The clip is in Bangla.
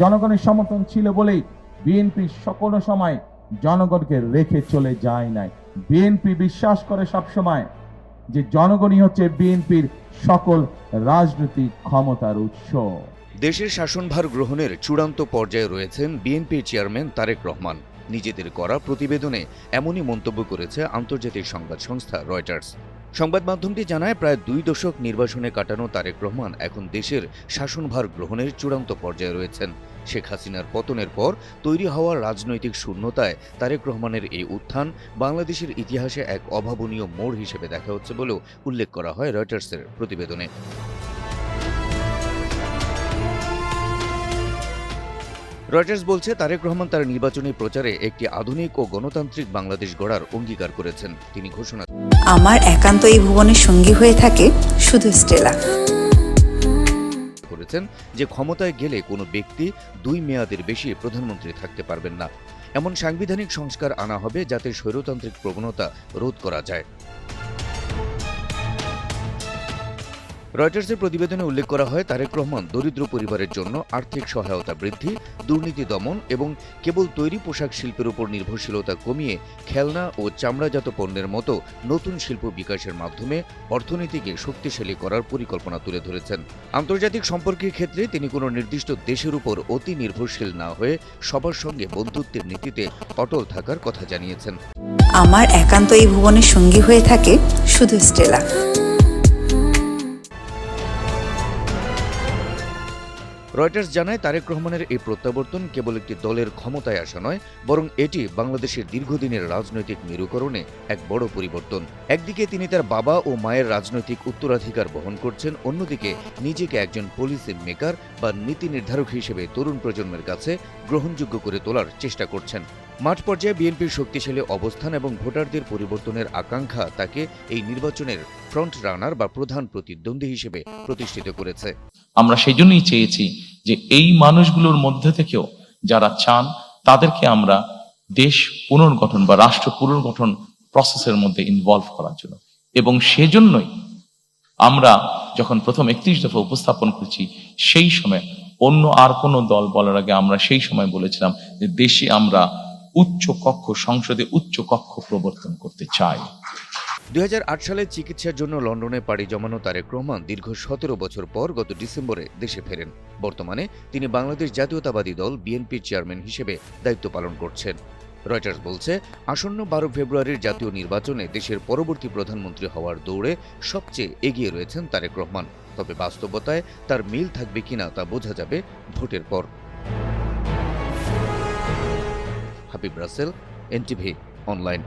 জনগণের সমর্থন ছিল বলেই বিএনপি সকল সময় জনগণকে রেখে চলে যায় নাই। বিএনপি বিশ্বাস করে সবসময় যে জনগণই হচ্ছে বিএনপির সকল রাজনৈতিক ক্ষমতার উৎস। দেশের শাসনভার গ্রহণের চূড়ান্ত পর্যায়ে রয়েছেন বিএনপির চেয়ারম্যান তারেক রহমান। নিজেদের করা প্রতিবেদনে এমনই মন্তব্য করেছে আন্তর্জাতিক সংবাদ সংস্থা রয়টার্স। সংবাদ মাধ্যমটি জানায়, প্রায় দুই দশক নির্বাসনে কাটানো তারেক রহমান এখন দেশের শাসনভার গ্রহণের চূড়ান্ত পর্যায়ে রয়েছেন। শেখ হাসিনার পতনের পর তৈরি হওয়া রাজনৈতিক শূন্যতায় তারেক রহমানের এই উত্থান বাংলাদেশের ইতিহাসে এক অভাবনীয় মোড় হিসেবে দেখা হচ্ছে বলেও উল্লেখ করা হয় রয়টার্সের প্রতিবেদনে। রয়টার্স বলছে, তারেক রহমান তার নির্বাচনী প্রচারে একটি আধুনিক ও গণতান্ত্রিক বাংলাদেশ গড়ার অঙ্গীকার করেছেন। তিনি ঘোষণা আমার একান্ত এই ভুবনের সঙ্গী হয়ে থাকে শুধু স্টেলা। করেছেন যে ক্ষমতায় গেলে কোনো ব্যক্তি দুই মেয়াদের বেশি প্রধানমন্ত্রী থাকতে পারবেন না। এমন সাংবিধানিক সংস্কার আনা হবে যাতে স্বৈরতান্ত্রিক প্রবণতা রোধ করা যায়। রয়টার্সের প্রতিবেদনে উল্লেখ করা হয়, তারেক রহমান দরিদ্র পরিবারের জন্য আর্থিক সহায়তা বৃদ্ধি, দুর্নীতি দমন এবং কেবল তৈরি পোশাক শিল্পের উপর নির্ভরশীলতা কমিয়ে খেলনা ও চামড়াজাত পণ্যের মতো নতুন শিল্প বিকাশের মাধ্যমে অর্থনীতিকে শক্তিশালী করার পরিকল্পনা তুলে ধরেছেন। আন্তর্জাতিক সম্পর্কের ক্ষেত্রে তিনি কোনো নির্দিষ্ট দেশের উপর অতি নির্ভরশীল না হয়ে সবার সঙ্গে বন্ধুত্বের নীতিতে অটল থাকার কথা জানিয়েছেন। আমার একান্ত এই ভুবনের সঙ্গী হয়ে থাকে শুধু স্টেলা। রয়টার্স জানায়, তারেক রহমানের এই প্রত্যাবর্তন কেবল একটি দলের ক্ষমতায় আসা নয়, বরং এটি বাংলাদেশের দীর্ঘদিনের রাজনৈতিক মেরুকরণে এক বড় পরিবর্তন। একদিকে তিনি তার বাবা ও মায়ের রাজনৈতিক উত্তরাধিকার বহন করছেন, অন্যদিকে নিজেকে একজন পলিসি মেকার বা নীতি নির্ধারক হিসেবে তরুণ প্রজন্মের কাছে গ্রহণযোগ্য করে তোলার চেষ্টা করছেন। মাঠ পর্যায়ে বিএনপির শক্তিশালী অবস্থান এবং ভোটারদের পরিবর্তনের আকাঙ্ক্ষা তাকে এই নির্বাচনের ফ্রন্ট রানার বা প্রধান প্রতিদ্বন্দ্বী হিসেবে প্রতিষ্ঠিত করেছে। আমরা সেই জন্যই চেয়েছি যে এই মানুষগুলোর মধ্যে থেকেও যারা চান, তাদেরকে আমরা দেশ পুনর্গঠন বা রাষ্ট্র পুনর্গঠন প্রসেসের মধ্যে ইনভলভ করার জন্য। এবং সেজন্যই আমরা যখন প্রথম একত্রিশ দফা উপস্থাপন করছি, সেই সময় অন্য আর কোনো দল বলার আগে আমরা সেই সময় বলেছিলাম যে দেশে আমরা উচ্চ কক্ষ, সংসদে উচ্চ কক্ষ প্রবর্তন করতে চাই দুই সালে চিকিৎসার জন্য লন্ডনে পাড়ি জমানো তারেক রহমান দীর্ঘ সতেরো বছর পর গত ডিসেম্বরে দেশে ফেরেন। বর্তমানে তিনি বাংলাদেশ জাতীয়তাবাদী দল বিএনপির চেয়ারম্যান হিসেবে দায়িত্ব পালন করছেন। রয়টার্স বলছে, আসন্ন বারো ফেব্রুয়ারির জাতীয় নির্বাচনে দেশের পরবর্তী প্রধানমন্ত্রী হওয়ার দৌড়ে সবচেয়ে এগিয়ে রয়েছেন তারেক রহমান। তবে বাস্তবতায় তার মিল থাকবে কিনা তা বোঝা যাবে ভোটের পর। Habib Rasel NTV online.